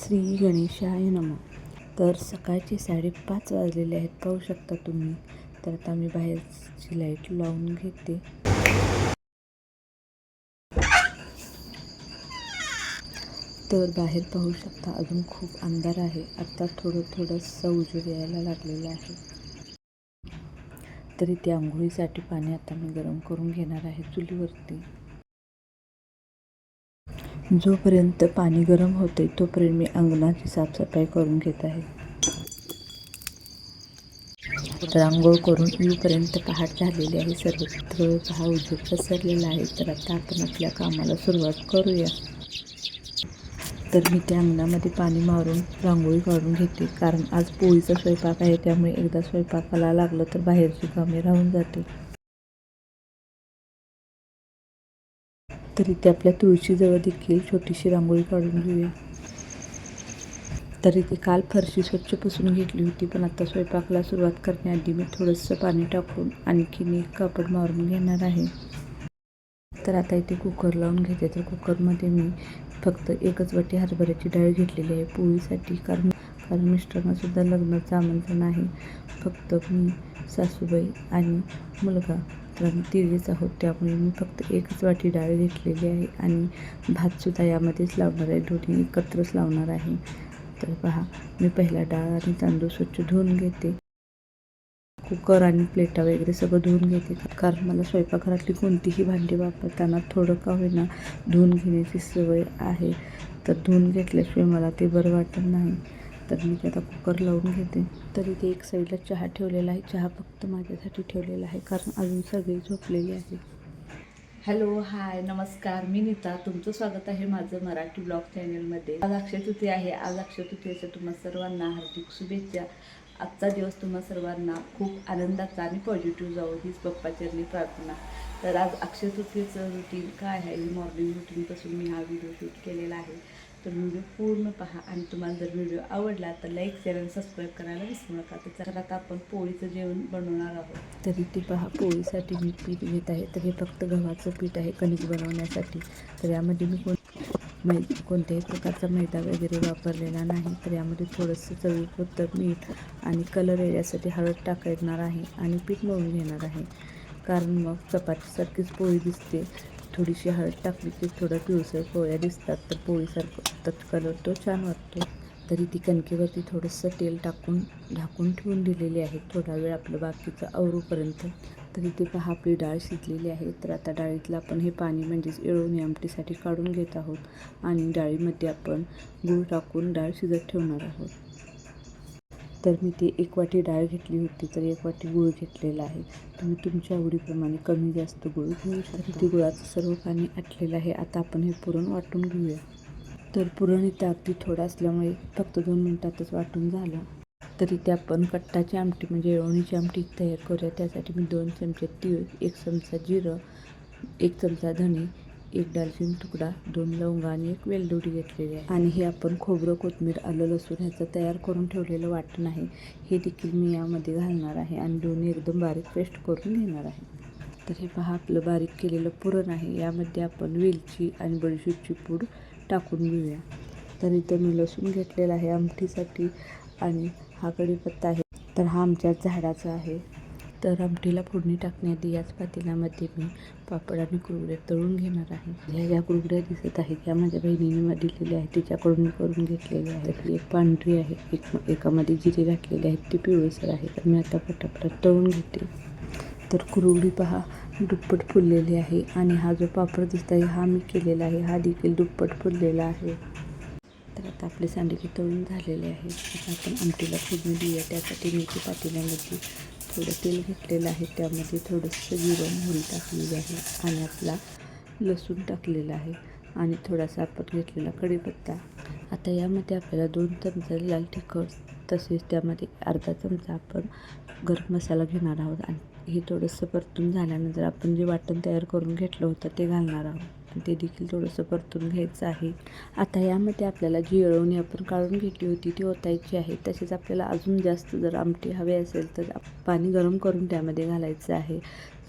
श्री गणेशाय नम. तर सकाळचे साडेपाच वाजलेले आहेत. पाहू शकता तुम्ही. तर आता मी बाहेरची लाइट लावून घेते. तर बाहेर पाहू शकता अजून खूप अंधार आहे. आत्ता थोडं थोडंसं उजेड यायला लागलेलं आहे. तरी ते आंघोळीसाठी पाणी आता मी गरम करून घेणार आहे चुलीवरती. जोपर्यंत पाणी गरम होते तोपर्यंत मी अंगणाची साफसफाई करून घेत आहे. रांगोळ करून येऊपर्यंत पहाट झालेली आहे. सर्वत्र पहा उजेड पसरलेला आहे. तर आता आपण आपल्या कामाला सुरुवात करूया. तर मी त्या अंगणामध्ये पाणी मारून रांगोळी काढून घेते. कारण आज पोळीचा स्वयंपाक आहे त्यामुळे एकदा स्वयंपाकाला लागलं तर बाहेरची कामे राहून जाते तरी ते आपल्या तुळशीजवळ देखील छोटीशी रांगोळी काढून घेऊया. तर इथे काल फरशी स्वच्छ पुसून घेतली होती पण आता स्वयंपाकाला सुरुवात करण्याआधी मी थोडंसं पाणी टाकून आणखीन एक कापड मारून घेणार आहे. तर आता इथे कुकर लावून घेते. तर कुकरमध्ये मी फक्त एकच वाटी हरभऱ्याची डाळ घेतलेली आहे पोळीसाठी कारण कारण मिस्टरांनासुद्धा लग्नाचं आमंत्रण आहे. फक्त मी सासूबाई आणि मुलगा तर आम्ही तिघेच आहोत त्यामुळे मी फक्त एकच वाटी डाळ घेतलेली आहे आणि भातसुद्धा यामध्येच लावणार आहे. दोन्ही एकत्रच लावणार आहे. तर पहा मी पहिला डाळ आणि तांदूळ स्वच्छ धुवून घेते. कुकर आणि प्लेटा वगैरे सगळं धुवून घेते. कारण मला स्वयंपाकघरातली कोणतीही भांडी वापरताना थोडं का होईना धुवून घेण्याची सवय आहे. तर धुवून घेतल्याशिवाय मला ते बरं वाटत नाही. तर मी ते आता कुकर लावून घेते. तर इथे एक साईडला चहा ठेवलेला आहे. चहा फक्त माझ्यासाठी ठेवलेला आहे. कारण अजून सगळी झोपलेली आहे हॅलो हाय नमस्कार. मी नीता. तुमचं स्वागत आहे माझं मराठी ब्लॉग चॅनलमध्ये आज अक्षय तृतीय आहे. आज अक्षय तृतीयेच्या तुम्हा सर्वांना हार्दिक शुभेच्छा. आजचा दिवस तुम्हा सर्वांना खूप आनंदाचा आणि पॉझिटिव्ह जावं हीच पप्पाचरणी प्रार्थना. तर आज अक्षय तृतीयेचं रुटीन काय आहे? मॉर्निंग रुटीनपासून मी हा व्हिडिओ शूट केलेला आहे. तर व्हिडिओ पूर्ण पहा. आणि तुम्हाला जर व्हिडिओ आवडला तर लाईक शेअर आणि सबस्क्राईब करायला विसरू नका. तर आता आपण पोळीचं जेवण बनवणार आहोत. तरी इथे पहा पोळीसाठी मी पीठ घेत आहे. तर हे फक्त गव्हाचं पीठ आहे कणिक बनवण्यासाठी. तर यामध्ये मी कोण मै कोणत्याही प्रकारचा मैदा वगैरे वापरलेला नाही. तर यामध्ये थोडंसं चवीपुरतं मीठ आणि कलर येण्यासाठी हळद टाकणार आहे आणि पीठ मळून घेणार आहे. कारण मग चपातीसारखीच पोळी दिसते. थोडीशी हळद टाकली की थोडं पिवसर पोळ्या दिसतात तर पोळीसारखं तर कलर तो छान वाटतो. तरी ती कणकेवरती थोडंसं तेल टाकून झाकून ठेवून दिलेली आहे. थोडा वेळ आपलं बाकीचं आवरूपर्यंत. तरी ते पहा आपली डाळ शिजलेली आहे. तर आता डाळीतलं आपण हे पाणी म्हणजेच येळवणी आमटीसाठी काढून घेत आहोत. आणि डाळीमध्ये आपण गूळ टाकून डाळ शिजत ठेवणार आहोत. तर मी ती एक वाटी डाळ घेतली होती तर एक वाटी गूळ घेतलेला आहे. तुम्ही तुमच्या आवडीप्रमाणे कमी जास्त गूळ घेऊ शकता. ती गुळाचं सर्व पाणी आटलेलं आहे. आता आपण हे पुरण वाटून घेऊया. तर पुरण इथं अगदी थोडं असल्यामुळे फक्त दोन मिनटातच वाटून झालं. तरी ते आपण कट्टाची आमटी म्हणजे येळवणीची आमटी तयार करूया. त्यासाठी मी दोन चमचे तीळ एक चमचा जिरं एक चमचा धणे एक दालचिनी तुकडा दोन लवंग आणि एक वेलदोडी घेतलेली आहे. आणि हे आपण खोबरं कोथमीर आलं लसूण ह्याचं तयार करून ठेवलेलं वाटण आहे. हे देखील मी यामध्ये घालणार आहे आणि दोन्ही एकदम बारीक पेस्ट करून घेणार आहे. तर हे पहा आपलं बारीक केलेलं पुरण आहे. यामध्ये आपण वेलची आणि बडीशेपची पूड टाकून घेऊया. तर इथं मी लसूण घेतलेला आहे आमटीसाठी आणि हा कढीपत्ता आहे. तर हा आमच्या झाडाचा आहे. तर आमटीला फोडणी टाकण्याआधी याच पातेल्यामध्ये मी पापड आणि कुरगड्या तळून घेणार आहे. ह्या ज्या कुरगड्या दिसत आहेत या माझ्या बहिणीने मला दिलेल्या आहेत तिच्याकडून मी करून घेतलेल्या आहेत. एक पांढरी आहे एक एकामध्ये जिरे घातलेले आहेत ती पिवळसर आहे. तर मी आता पटापटात तळून घेते. तर कुरवडी पहा दुप्पट फुललेली आहे आणि हा जो पापड दिसत आहे हा मी केलेला आहे. हा देखील दुप्पट फुललेला आहे. तर आता आपले सांडगे तळून झालेले आहे आता आपण आमटीला फोडणी देऊया. त्यासाठी मी ते पातेल्यामध्ये थोडं तेल घेतलेलं आहे त्यामध्ये थोडंसं जिरं मोहरी टाकलेली आहे आणि आपला लसूण टाकलेला आहे आणि थोडासा आपण घेतलेला कढीपत्ता. आता यामध्ये आपल्याला दोन चमचा लाल तिखट तसेच त्यामध्ये अर्धा चमचा आपण गरम मसाला घेणार आहोत आणि हे थोडंसं परतून झाल्यानंतर आपण जे वाटण तयार करून घेतलं होतं ते घालणार आहोत. ते देखील थोडंसं परतून घ्यायचं आहे. आता यामध्ये आपल्याला जी येळवणी आपण काढून घेतली होती ती ओतायची आहे. तसेच आपल्याला अजून जास्त जर आमटी हवे असेल तर पाणी गरम करून त्यामध्ये घालायचं आहे.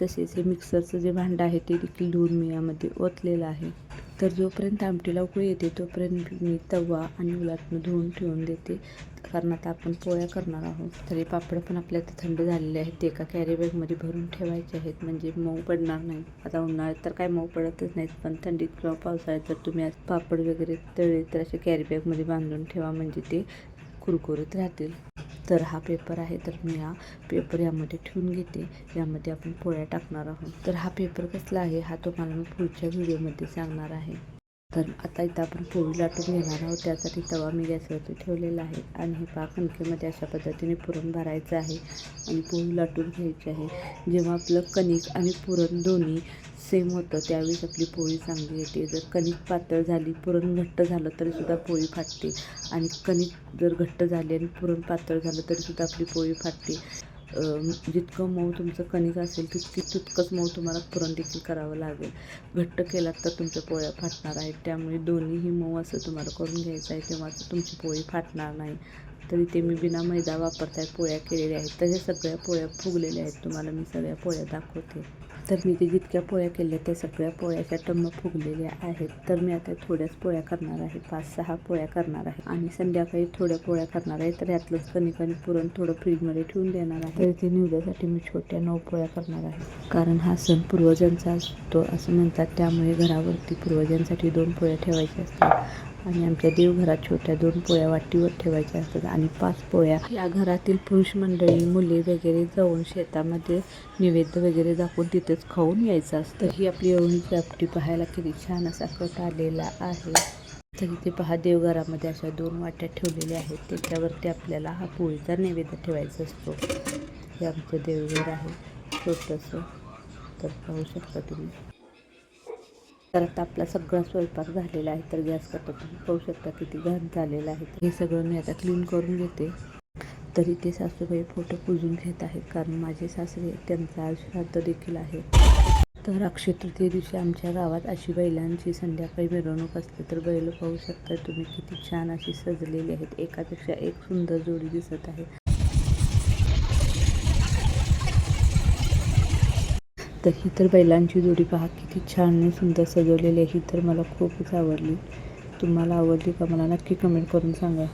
तसेच हे मिक्सरचं जे भांडं आहे ते देखील धुवून मी यामध्ये ओतलेलं आहे. तर जोपर्यंत आमटीला उकळी येते तोपर्यंत मी तवा आणि उलाटणं धुवून ठेवून देते. कारण आता आपण पोळ्या करणार आहोत तरी पापड पण आपल्या आता थंड झालेले आहेत. ते एका कॅरीबॅगमध्ये भरून ठेवायचे आहेत म्हणजे मऊ पडणार नाही. आता उन्हाळ्यात तर काय मऊ पडतच नाहीत पण थंडीत किंवा पावसाळ्यात जर तुम्ही आज पापड वगैरे तळले तर असे कॅरीबॅगमध्ये बांधून ठेवा म्हणजे ते कुरकुरीत राहतील. तर हा पेपर आहे तर मी हा पेपर यामध्ये ठेवून घेते. यामध्ये आपण पोळ्या टाकणार आहोत. तर हा पेपर कसला आहे हा तुम्हाला मी पुढच्या व्हिडिओमध्ये सांगणार आहे. तर आता इथं आपण पोळी लाटून घेणार आहोत. त्यासाठी तवा मी गॅसवरती ठेवलेला आहे आणि हे पाक कणकेमध्ये अशा पद्धतीने पुरण भरायचं आहे आणि पोळी लाटून घ्यायची आहे. जेव्हा आपलं कणिक आणि पुरण दोन्ही सेम होतं. त्यावेळेस आपली पोळी चांगली येते. जर कणिक पातळ झाली पुरण घट्ट झालं तरीसुद्धा पोळी फाटते. आणि कणिक जर घट्ट झाली आणि पुरण पातळ झालं तरीसुद्धा आपली पोळी फाटते. जितकं मऊ तुमचं कणिक असेल तितकी तितकंच मऊ तुम्हाला पुरण देखील करावं लागेल. घट्ट केलात तर तुमच्या पोळ्या फाटणार आहेत. त्यामुळे दोन्हीही मऊ असं तुम्हाला करून घ्यायचं आहे तेव्हा तुमची पोळी फाटणार नाही. तर इथे मी बिना मैदा वापरताय पोळ्या केलेल्या आहेत. तसे सगळ्या पोळ्या फुगलेल्या आहेत तुम्हाला मी सगळ्या पोळ्या दाखवते. तर मी ते जितक्या पोळ्या केल्या त्या सगळ्या पोळ्याच्या टम्म फुगलेल्या आहेत. तर मी आता थोड्याच पोळ्या करणार आहे. पाच सहा पोळ्या करणार आहे. आणि संध्याकाळी थोड्या पोळ्या करणार आहे. तर यातलंच कणिक आणि पुरण थोडं फ्रीजमध्ये ठेवून देणार आहे. तर ते निवड्यासाठी मी छोट्या नऊ पोळ्या करणार आहे. कारण हा सण पूर्वजांचा असतो असं म्हणतात. त्यामुळे घरावरती पूर्वजांसाठी दोन पोळ्या ठेवायच्या असतात. आणि आमच्या देवघरात छोट्या दोन पोळ्या वाटीवर ठेवायच्या असतात आणि पाच पोळ्या. या घरातील पुरुष मंडळी मुले वगैरे जाऊन शेतामध्ये निवेद्य वगैरे दाखवून तिथेच खाऊन यायचं असतं. ही आपली एवढी आपटी पाहायला किती छान असा कट आलेला आहे. तर इथे पहा देवघरामध्ये अशा दोन वाट्या ठेवलेल्या आहेत. त्याच्यावरती आपल्याला हा पोळीचा नैवेद्य ठेवायचा असतो. हे आमचं देवघर आहे छोटंसं. तर पाहू शकता तुम्ही. तर आता आपला सगळा स्वयंपाक झालेला आहे तर गॅस करता. तुम्ही पाहू शकता किती घाण झालेला आहे. हे सगळं मी आता क्लीन करून घेते. तरी ते सासूबाई फोटो पुजून घेत आहेत कारण माझे सासरे त्यांचा आज श्राद्ध देखील आहे. तर अक्षय तृतीय दिवशी आमच्या गावात अशी बैलांची संध्याकाळी मिरवणूक असते तर बैल पाहू शकता तुम्ही किती छान अशी सजलेली आहेत. एकापेक्षा एक सुंदर जोडी दिसत आहे. तर ही तर बैलांची जोडी पहा किती छान आणि सुंदर सजवलेली आहे. ही तर मला खूपच आवडली. तुम्हाला आवडली का मला नक्की कमेंट करून सांगा.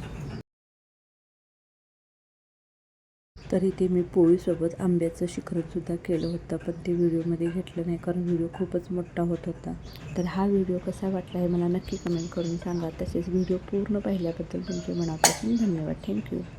तर इथे मी पोळीसोबत आंब्याचं शिखरसुद्धा केलं होतं पण ते व्हिडिओमध्ये घेतलं नाही कारण व्हिडिओ खूपच मोठा होत होता. तर हा व्हिडिओ कसा वाटला हे मला नक्की कमेंट करून सांगा. तसेच व्हिडिओ पूर्ण पाहिल्याबद्दल तुमचे मनापासून धन्यवाद. थँक्यू